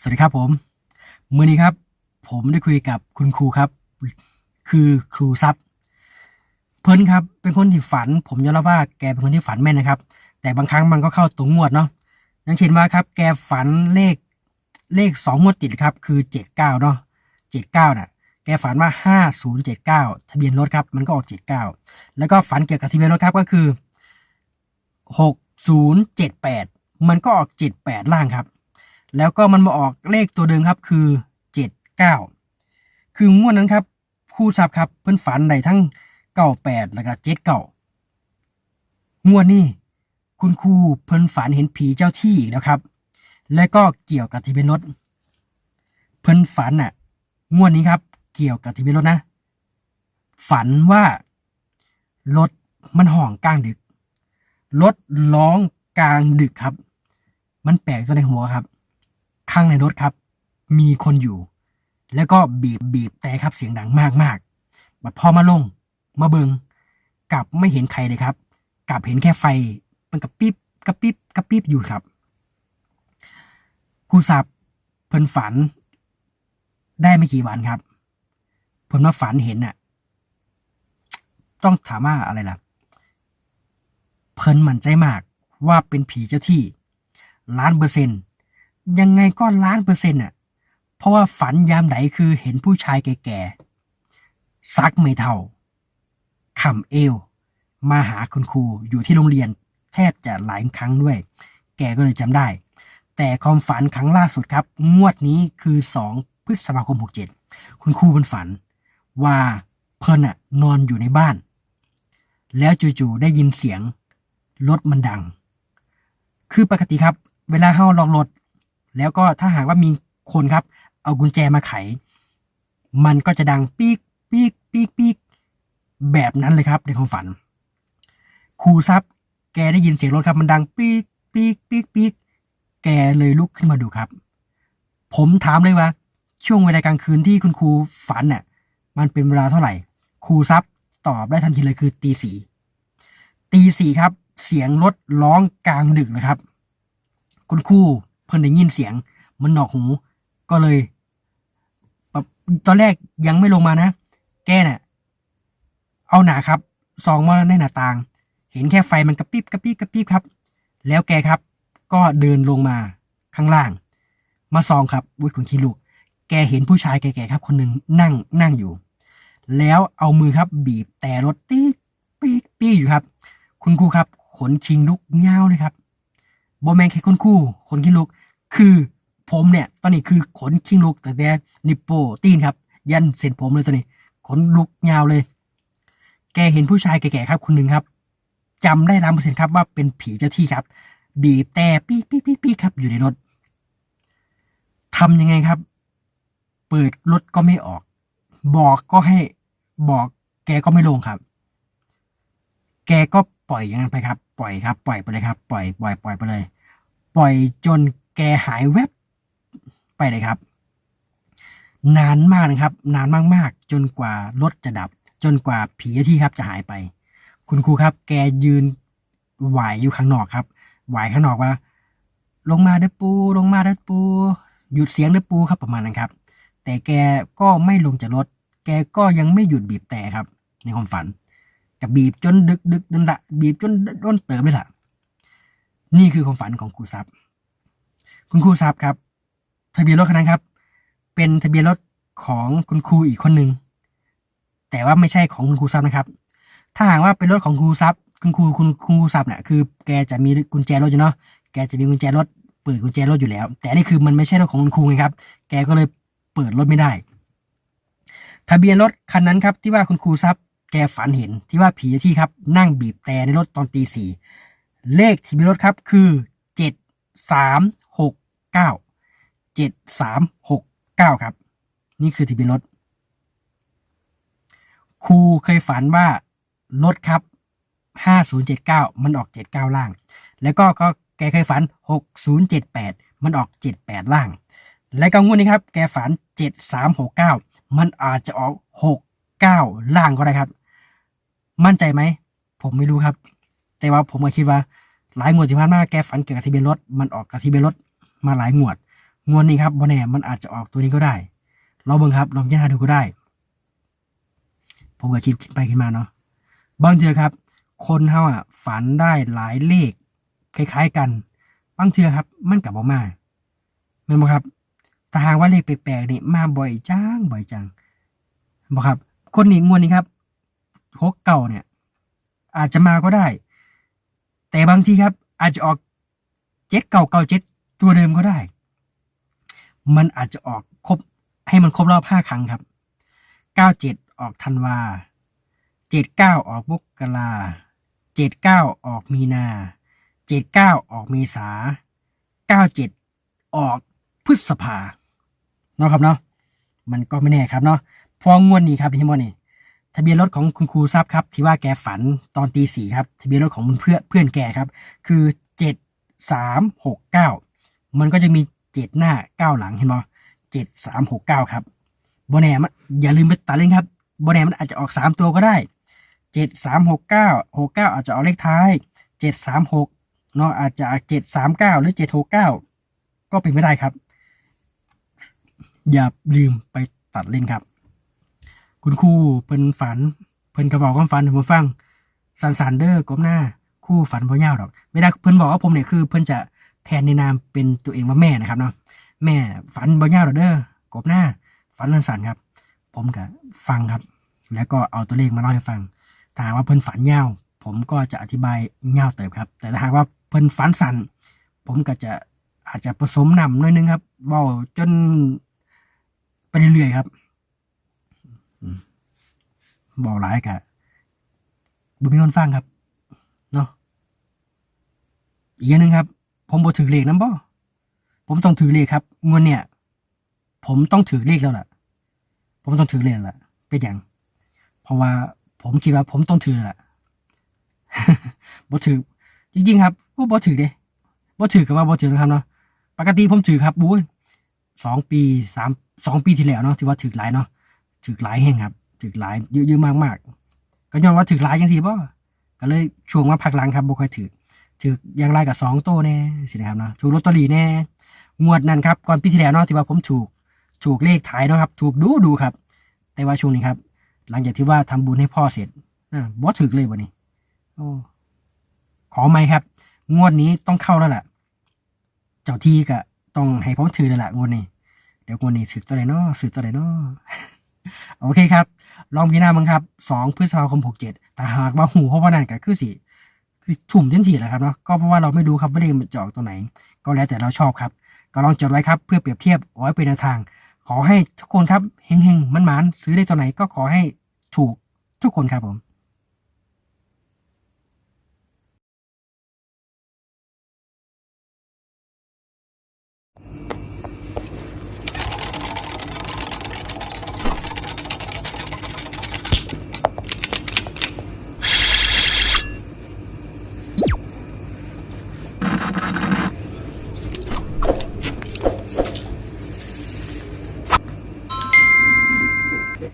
สวัสดีครับผมมือนี้ครับ ผมได้คุยกับคุณครูครับ คือครูซับเพิ่นครับ เป็นคนที่ฝัน ผมยอมรับว่าแกเป็นคนที่ฝันแม่นนะครับ แต่บางครั้งมันก็เข้าตรงงวดเนาะอย่างเช่นว่าครับ แกฝันเลขเลขสองงวดติดครับ คือเจ็ดเก้าเนาะเจ็ดเก้าน่ะ แกฝันว่าห้าศูนย์เจ็ดเก้าทะเบียนรถครับ มันก็ออกเจ็ดเก้าแล้วก็ฝันเกี่ยวกับทะเบียนรถครับก็คือหกศูนย์เจ็ดแปดมันก็ออกเจ็ดแปดล่างครับ แล้วก็มันมาออกเลขตัวเดิมครับคือเจ็ดเก้าคืองวดนั้นครับครู่ทรัพย์ครับเพิ่นฝันได้ทั้งเก้าแปดแล้วก็เจ็ดเก้างวดนี้คุณครูเพิ่นฝันเห็นผีเจ้าที่อีกแล้วครับ และก็เกี่ยวกับทะเบียนรถเพิ่นฝันน่ะงวดนี้ครับ เกี่ยวกับทะเบียนรถนะ ฝันว่ารถมันห่องกลางดึกรถร้องกลางดึกครับ มันแปลกตัวในหัวครับ ข้างในรถครับ มีคนอยู่ แล้วก็บีบบีบแต่ครับเสียงดังมากมากบัดพอมาลง มาเบิงกลับไม่เห็นใครเลยครับ กลับเห็นแค่ไฟ มันกระปิบกระปิบกระปิบอยู่ครับครูสับเพิ่นฝัน ได้ไม่กี่วันครับเพิ่นมาฝันเห็นน่ะ ต้องถามว่าอะไรล่ะ เพิ่นมั่นใจมากว่าเป็นผีเจ้าที่ล้านเปอร์เซ็นต์ ยังไงก็ล้านเปอร์เซ็นต์อะ เพราะว่าฝันยามไหนคือเห็นผู้ชายแก่ๆซักไม่เท่าขำเอว มาหาคุณครูอยู่ที่โรงเรียนแทบจะหลายครั้งด้วย แกก็เลยจำได้ แต่ความฝันครั้งล่าสุดครับ งวดนี้คือ 2 พฤษภาคม 67 คุณครูเป็นฝัน ว่าเพิ่นอะนอนอยู่ในบ้าน แล้วจู่ๆได้ยินเสียงรถมันดัง คือปกติครับ เวลาเฮาล็อกรถ แล้วก็ถ้าหากว่ามีคนครับ เอากุญแจมาไข มันก็จะดังปีกปีกปีกปีกแบบนั้นเลยครับในความฝัน ครูซับแกได้ยินเสียงรถครับ มันดังปีกปีกปีกปีกแกเลยลุกขึ้นมาดูครับ ผมถามเลยว่า ช่วงเวลากลางคืนที่คุณครูฝันน่ะ มันเป็นเวลาเท่าไหร่ ครูซับตอบได้ทันทีเลยคือตีสี่ตีสี่ครับ เสียงรถร้องกลางดึกนะครับ คุณครู เพิ่นได้ยินเสียง มันหนอกหูก็เลยแบบตอนแรกยังไม่ลงมานะ แกเน่ะ เอาหนาครับส่องมาในหน้าต่าง เห็นแค่ไฟมันกระพิบกระพิบกระพิบครับ แล้วแกครับ ก็เดินลงมาข้างล่าง มาส่องครับอุ้ยคุณคิดลูก แกเห็นผู้ชายแก่ๆครับ คนหนึ่งนั่งนั่งอยู่ แล้วเอามือครับ บีบแต่รถตี๊กปี๊กปี๊อยู่ครับ คุณครูครับ ขนชิงลุกเงาเลยครับ โบแมนแค่คุณครูขนคิงลุก คือผมเนี่ย ตอนนี้คือขนคิงลุกแต่แต่นิปโปตีนครับ ยันเส้นผมเลยตอนนี้ ขนลุกเงาเลย แกเห็นผู้ชายแก่ๆครับคนหนึ่งครับจำได้ร้านเปอร์เซ็นต์ครับว่าเป็นผีเจ้าที่ครับ บีบแต่ปี๊ปี๊ปี๊ปี๊ครับ อยู่ในรถทำยังไงครับ เปิดรถก็ไม่ออก บอกก็ให้บอก แกก็ไม่ลงครับ แกก็ปล่อยอย่างนั้นไปครับ ปล่อยครับ ปล่อยไปเลยครับ ปล่อยปล่อยปล่อยไปเลย ปล่อยจนแกหายแวบไปเลยครับ นานมากนะครับ นานมากๆ จนกว่ารถจะดับ จนกว่าผีที่ครับจะหายไป คุณครูครับ แกยืนไหวอยู่ข้างนอกครับไหวข้างนอกว่า ลงมาเด้อปู ลงมาเด้อปู หยุดเสียงเด้อปูครับประมาณนั้นครับ แต่แกก็ไม่ลงจากรถ แกก็ยังไม่หยุดบีบแต่ครับ ในความฝัน กับบีบจนดึกดึกดันละบีบจนด้นเติมเลยล่ะ นี่คือความฝันของครูซับคุณครูซับครับ ทะเบียนรถคันนั้นครับ เป็นทะเบียนรถของคุณครูอีกคนหนึ่งแต่ว่าไม่ใช่ของคุณครูซับนะครับ ถ้าหากว่าเป็นรถของครูซับคุณครูคุณครูซับเนี่ยคือ แกจะมีกุญแจรถอยู่เนาะแกจะมีกุญแจรถเปิดกุญแจรถอยู่แล้ว แต่นนี่คือมันไม่ใช่รถของคุณครูไงครับ แกก็เลยเปิดรถไม่ได้ ทะเบียนรถคันนั้นครับที่ว่าคุณครูซับ แกฝันเห็นที่ว่าผีเจ้าที่ครับ นั่งบีบแต่ในรถตอนตีสี่เลขทะเบีรถครับคือเจ็ดสามหกเก้าเจ็ดสามหกเก้าครับ นี่คือทะเบีรถครูเคยฝันว่ารถครับห้าศูนย์เจ็ดเก้ามันออกเจ็ดเก้าล่าง แล้วก็ก็แกเคยฝันหกศูนย์เจ็ดแปดมันออกเจ็ดแปดล่าง และก็งวดนี้ครับ แกฝันเจ็ดสามหกเก้ามันอาจจะออกหกเก้าล่างก็ได้ครับ มั่นใจไหม ผมไม่รู้ครับ แต่ว่าผมก็คิดว่า หลายงวดที่ผ่านมาแกฝันเกี่ยวกับทะเบียนรถ มันออกกับทะเบียนรถมาหลายงวด งวดนี้ครับบนแน่มันอาจจะออกตัวนี้ก็ได้ลองเบิ่งครับ ลองพิจารณาดูก็ได้ ผมก็คิดคิดไปคิดมาเนาะ บางเทือครับ คนเฮาอะฝันได้หลายเลข คล้ายๆกัน บางเทือครับ มันกับบ่มาแม่นบ่ครับถ้าหากว่าเลขแปลกๆนี่มาบ่อยจังบ่อยจังบ่ครับ คนนี้งวดนี้ครับ หกเก่าเนี่ย อาจจะมาก็ได้ แต่บางทีครับ อาจจะออกเจ็ดเก่าเก่าเจ็ดตัวเดิมก็ได้ มันอาจจะออกครบให้มันครบรอบห้าครั้งครับเก้าเจ็ดออกธันวาเจ็ดเก้าออกมกราเจ็ดเก้าออกมีนาเจ็ดเก้าออกเมษาเก้าเจ็ดออกพฤษภาเนาะครับเนาะมันก็ไม่แน่ครับเนาะพองวดนี้ครับที่มอนี่ ทะเบียนรถของคุณครูทราบครับ ที่ว่าแกฝันตอนตีสี่ครับ ทะเบียนรถของเพื่อนเพื่อนแกครับ คือเจ็ดสามหกเก้ามันก็จะมีเจ็ดหน้าเก้าหลังเห็นบ่เจ็ดสามหกเก้าครับโบแนมันอย่าลืมไปตัดเล่นครับโบแนมันอาจจะออกสามตัวก็ได้เจ็ดสามหกเก้าหกเก้าอาจจะออกเลขท้ายเจ็ดสามหกเนาะอาจจะเจ็ดสามเก้าหรือเจ็ดหกเก้าก็เป็นไม่ได้ครับ อย่าลืมไปตัดเล่นครับ คุณครูเพิ่นฝัน เพิ่นกระบอกความฝันให้ผมฟังสันสันเดอร์ก้มหน้าคู่ฝันบ่ยาวดอกไม่ได้เพิ่นบอกว่าผมเนี่ยคือ เพิ่นจะแทนในนามเป็นตัวเองว่าแม่นะครับเนาะแม่ฝันบ่ยาวดอกเด้อกบหน้า ฝันสันๆครับ ผมก็ฟังครับ แล้วก็เอาตัวเลขมาเล่าให้ฟังถ้าหากว่าเพิ่นฝันยาวผมก็จะอธิบายยาวเติบครับ แต่ถ้าหากว่าเพิ่นฝันสันผมก็จะอาจจะผสมนำหน่อยนึงครับเว้าจนไปเรื่อยๆครับ บอกหลายกะบุมีคนฟังครับ เนาะอีกอย่างหนึ่งครับ ผมบ่ถือเลขน้ำบ่ผมต้องถือเลขครับงวดเนี่ย ผมต้องถือเลขแล้วล่ะ ผมต้องถือเลขแล้วล่ะ เป็นอย่าง เพราะว่าผมคิดว่าผมต้องถือแล้วล่ะบ่ถือจริงๆครับบ่บ่ถือเด้บ่ถือกับว่าบ่ถือนะครับเนาะปกติผมถือครับบุ้ยสองปีสามสองปีที่แล้วเนาะที่ว่าถือหลายเนาะ ถือหลายแห่งครับถือหลายเยอะๆมากๆ ก็ย้อนว่าถือหลายจังซี่บ่ก็เลยช่วงมาพักหลังครับบ่ค่อยถือถืออย่างไรกับสองโตแน่สินะครับเนาะถูกลอตเตอรี่แน่งวดนั้นครับก่อนปีที่แล้วเนาะที่ว่าผมถูกถูกเลขถ่ายเนาะครับ ถูกดูดูครับ แต่ว่าช่วงนี้ครับ หลังจากที่ว่าทำบุญให้พ่อเสร็จอ่าบ่ถือเลยบ่นี้โอ้ขอไหมครับ งวดนี้ต้องเข้าแล้วล่ะเจ้าที่ก็ต้องให้ผมถือแล้วล่ะงวดนี้ เดี๋ยวงวดนี้ถือตัวไหนเนาะสือตัวไหนเนาะ โอเคครับ ลองพิจารณาบ้างครับสองพฤษภาคมหกเจ็ดแต่หากว่าหูเพราะว่านั่นก็คือสิคือถุ่มเต็มที่แหละครับเนาะก็เพราะว่าเราไม่รู้ครับว่าเลขมันจะออกตัวไหน ก็แล้วแต่เราชอบครับ ก็ลองจดไว้ครับเพื่อเปรียบเทียบเอาไว้เป็นแนวทาง ขอให้ทุกคนครับเฮงๆมันหมานซื้อได้ตัวไหนก็ขอให้ถูกทุกคนครับผม